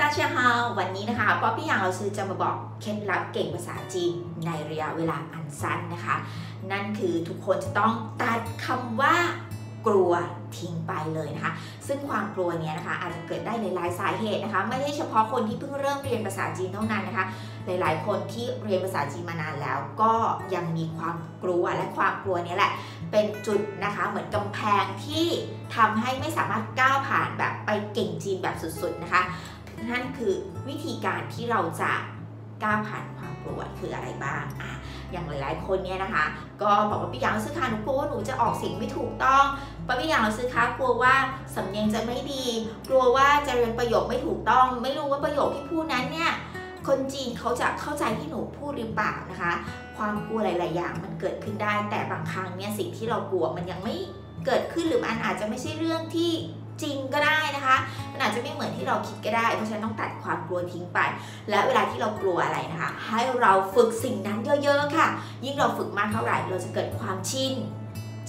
大家好วันนี้นะคะป๊อปปี้อย่างเราซื้อจะมาบอกเคล็ดลับเก่งภาษาจีนในระยะเวลาอันสั้นนะคะ นั่นคือทุกคนจะต้องตัดคำว่ากลัวทิ้งไปเลยนะคะ ซึ่งความกลัวเนี้ยนะคะอาจจะเกิดได้หลายๆสาเหตุนะคะ ไม่ใช่เฉพาะคนที่เพิ่งเริ่มเรียนภาษาจีนเท่านั้นนะคะ หลายๆ คนที่เรียนภาษาจีนมานานแล้ว ก็ยังมีความกลัวและความกลัวนี้แหละ เป็นจุดนะคะเหมือนกำแพงที่ทำให้ไม่สามารถก้าวผ่านแบบไปเก่งจีนแบบสุดๆนะคะ นั่นคือวิธีการที่เราจะก้าวผ่านความกลัวคืออะไรบ้างอะอย่างหลาย ๆ คนเนี่ยนะคะ ก็บอกว่าพี่ยางซื้อค่ะหนูกลัวว่าหนูจะออกเสียงไม่ถูกต้องป้าพี่ยางซื้อค่ะกลัวว่าสำเนียงจะไม่ดี กลัวว่าจะเรียนประโยคไม่ถูกต้อง ไม่รู้ว่าประโยคที่พูดนั้นเนี่ยคนจีนเขาจะเข้าใจที่หนูพูดหรือเปล่านะคะ ความกลัวหลาย ๆ อย่างมันเกิดขึ้นได้ แต่บางครั้งเนี่ยสิ่งที่เรากลัวมันยังไม่เกิดขึ้นหรือมันอาจจะไม่ใช่เรื่องที่ จริงก็ได้นะคะมันอาจจะไม่เหมือนที่เราคิดก็ได้ เพราะฉะนั้นต้องตัดความกลัวทิ้งไป และเวลาที่เรากลัวอะไรนะคะ ให้เราฝึกสิ่งนั้นเยอะๆค่ะ ยิ่งเราฝึกมากเท่าไหร่ เราจะเกิดความชิน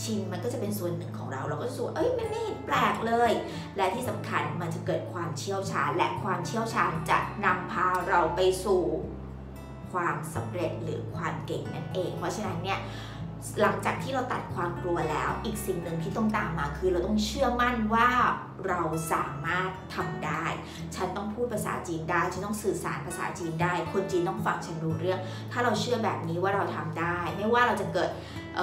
ชินมันก็จะเป็นส่วนหนึ่งของเรา เราก็จะรู้สึกว่าเอ้ยมันไม่เห็นแปลกเลย และที่สำคัญมันจะเกิดความเชี่ยวชาญ และความเชี่ยวชาญจะนำพาเราไปสู่ความสำเร็จหรือความเก่งนั่นเอง เพราะฉะนั้นเนี่ย หลังจากที่เราตัดความกลัวแล้ว อีกสิ่งหนึ่งที่ต้องตามมาคือเราต้องเชื่อมั่นว่า เราสามารถทำได้ ฉันต้องพูดภาษาจีนได้ ฉันต้องสื่อสารภาษาจีนได้ คนจีนต้องฟังฉันรู้เรื่อง ถ้าเราเชื่อแบบนี้ว่าเราทำได้ ไม่ว่าเราจะเกิดเ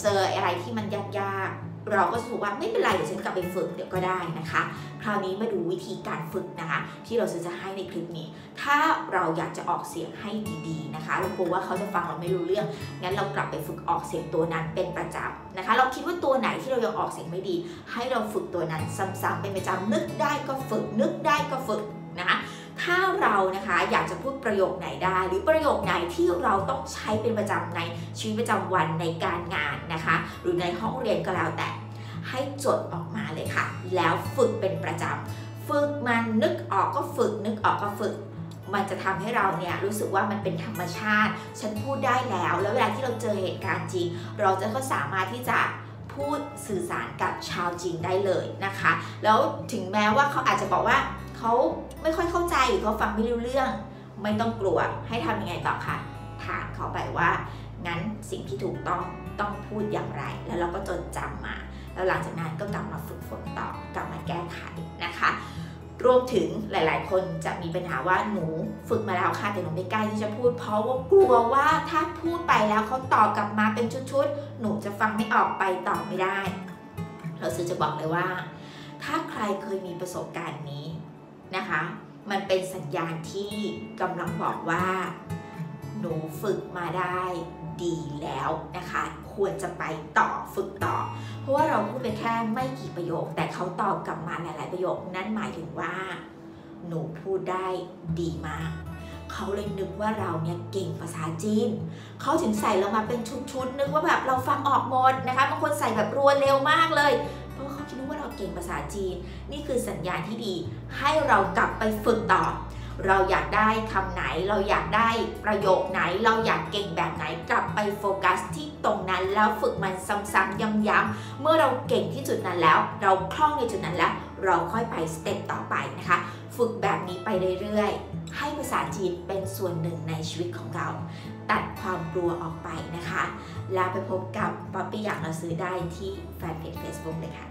เจออะไรที่มันยากๆ เราก็จะรู้ว่าไม่เป็นไรเดี๋ยวฉันกลับไปฝึกเดี๋ยวก็ได้นะคะ คราวนี้มาดูวิธีการฝึกนะคะที่เราจะให้ในคลิปนี้ ถ้าเราอยากจะออกเสียงให้ดีๆนะคะ เรากลัวว่าเขาจะฟังเราไม่รู้เรื่อง งั้นเรากลับไปฝึกออกเสียงตัวนั้นเป็นประจำ นะคะ เราคิดว่าตัวไหนที่เรายังออกเสียงไม่ดี ให้เราฝึกตัวนั้นซ้ำๆเป็นประจำนึกได้ก็ฝึก นึกได้ก็ฝึกนะคะถ้าเรานะคะอยากจะพูดประโยคไหนได้ หรือประโยคไหนที่เราต้องใช้เป็นประจำในชีวิตประจำวันในการงานนะคะ หรือในห้องเรียนก็แล้วแต่ ให้จดออกมาเลยค่ะ แล้วฝึกเป็นประจำฝึกมันนึกออกก็ฝึกนึกออกก็ฝึก มันจะทำให้เราเนี่ยรู้สึกว่ามันเป็นธรรมชาติ ฉันพูดได้แล้ว แล้วเวลาที่เราเจอเหตุการณ์จริง เราจะก็สามารถที่จะพูดสื่อสารกับชาวจีนได้เลยนะคะ แล้วถึงแม้ว่าเขาอาจจะบอกว่าเขาไม่ค่อยเข้าใจหรือเขาฟังไม่รู้เรื่อง ไม่ต้องกลัวให้ทำยังไงต่อคะถามเขาไปว่า งั้นสิ่งที่ถูกต้องต้องพูดอย่างไร แล้วเราก็จดจำมา แล้วหลังจากนั้นก็กลับมาฝึกฝนต่อกลับมาแก้ไขนะคะ รวมถึงหลาย ๆ คนจะมีปัญหาว่าหนูฝึกมาแล้วค่ะแต่หนูไม่กล้าที่จะพูด เพราะว่ากลัวว่าถ้าพูดไปแล้วเขาตอบกลับมาเป็นชุด ๆ หนูจะฟังไม่ออกไปตอบไม่ได้ เราซื้อจะบอกเลยว่า ถ้าใครเคยมีประสบการณ์นี้นะคะ มันเป็นสัญญาณที่กำลังบอกว่า หนูฝึกมาได้ดีแล้วนะคะ ควรจะไปต่อฝึกต่อ เพราะว่าเราพูดไปแค่ไม่กี่ประโยค แต่เขาตอบกลับมาหลาย ๆ ประโยค นั่นหมายถึงว่า หนูพูดได้ดีมาก เขาเลยนึกว่าเราเนี่ยเก่งภาษาจีน เขาถึงใส่เรามาเป็นชุด ๆ นึกว่าแบบเราฟังออกหมดนะคะบางคนใส่แบบรัวเร็วมากเลยเพราะเขาคิดว่าเราเก่งภาษาจีน นี่คือสัญญาณที่ดี ให้เรากลับไปฝึกต่อ เราอยากได้คำไหน เราอยากได้ประโยคไหน เราอยากเก่งแบบไหนกลับไปโฟกัสที่ตรงนั้น แล้วฝึกมันซ้ำๆย้ำๆเมื่อเราเก่งที่จุดนั้นแล้ว เราคล่องในจุดนั้นแล้ว เราค่อยไปสเต็ปต่อไปนะคะ ฝึกแบบนี้ไปเรื่อยๆ ให้ภาษาจีนเป็นส่วนหนึ่งในชีวิตของเรา ตัดความกลัวออกไปนะคะ แล้วไปพบกับป๊อปปี้อยากเราซื้อได้ที่แฟนเพจ Facebook เลยค่ะ